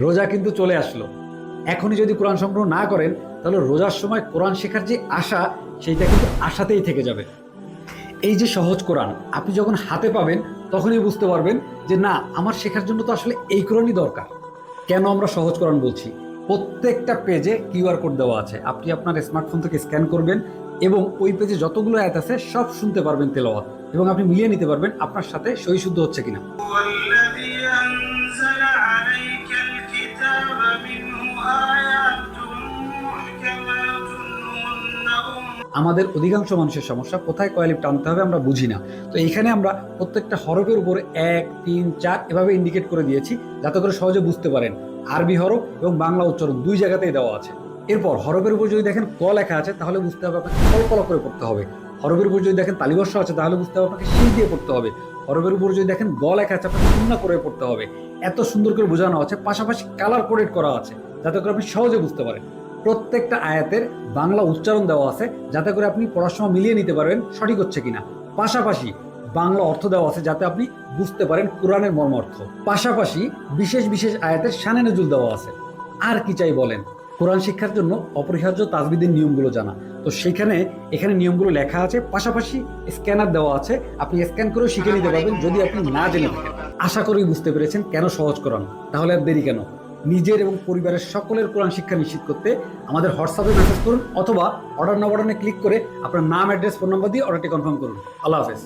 রোজা কিন্তু চলে আসলো। এখনই যদি কোরআন সংগ্রহ না করেন, তাহলে রোজার সময় কোরআন শেখার যে আশা, সেইটা কিন্তু আশাতেই থেকে যাবে। এই যে সহজ কোরআন, আপনি যখন হাতে পাবেন, তখনই বুঝতে পারবেন যে না, আমার শেখার জন্য তো আসলে এই কোরআনই দরকার। কেন আমরা সহজ কোরআন বলছি? প্রত্যেকটা পেজে কিউআর কোড দেওয়া আছে। আপনি আপনার স্মার্টফোন থেকে স্ক্যান করবেন এবং ওই পেজে যতগুলো অ্যাপ আছে, সব শুনতে পারবেন তেলাওয়াত। এবং আপনি মিলিয়ে নিতে পারবেন আপনার সাথে সই শুদ্ধ হচ্ছে কিনা। আমাদের অধিকাংশ মানুষের সমস্যা, কোথায় কয়ালিপ টানতে হবে আমরা বুঝি না। তো এখানে আমরা প্রত্যেকটা হরফের উপরে এক, তিন, চার এভাবে ইন্ডিকেট করে দিয়েছি, যাতে করে সহজে বুঝতে পারেন। আরবি হরফ এবং বাংলা উচ্চারণ দুই জায়গাতেই দেওয়া আছে। এরপর হরফের উপর যদি দেখেন ক লেখা আছে, তাহলে বুঝতে হবে আপনাকে কলকলা করে পড়তে হবে। হরফের উপর যদি দেখেন তালিবর্ষ আছে, তাহলে বুঝতে হবে আপনাকে শিল দিয়ে পড়তে হবে। হরফের উপর যদি দেখেন গ লেখা আছে, আপনাকে শূন্য করে পড়তে হবে। এত সুন্দর করে বোঝানো আছে, পাশাপাশি কালার কোডেড করা আছে, যাতে করে আপনি সহজে বুঝতে পারেন। প্রত্যেকটা আয়াতের বাংলা উচ্চারণ দেওয়া আছে, যাতে করে আপনি সময় মিলিয়ে নিতে পারবেন সঠিক হচ্ছে কিনা। পাশাপাশি বাংলা অর্থ দেওয়া আছে, যাতে আপনি বুঝতে পারেন কোরআনের মর্ম অর্থ। পাশাপাশি বিশেষ বিশেষ আয়াতের শানে নজুল দেওয়া আছে। আর কি চাই বলেন? কোরআন শিক্ষার জন্য অপরিহার্য তাজবিদের নিয়মগুলো জানা। তো সেখানে, এখানে নিয়মগুলো লেখা আছে, পাশাপাশি স্ক্যানার দেওয়া আছে। আপনি স্ক্যান করেও শিখে নিতে পারবেন, যদি আপনি না জেনে থাকেন। আশা করি বুঝতে পেরেছেন, কেন সহজ করান? তাহলে আর দেরি কেন? নিজের এবং পরিবারের সকলের কোরআন শিক্ষা নিশ্চিত করতে আমাদের হোয়াটসঅ্যাপে মেসেজ করুন অথবা অর্ডার না বাটনে ক্লিক করে আপনার নাম অ্যাড্রেস ফোন নম্বর দিয়ে অর্ডারটি কনফার্ম করুন। আল্লাহ হাফেজ।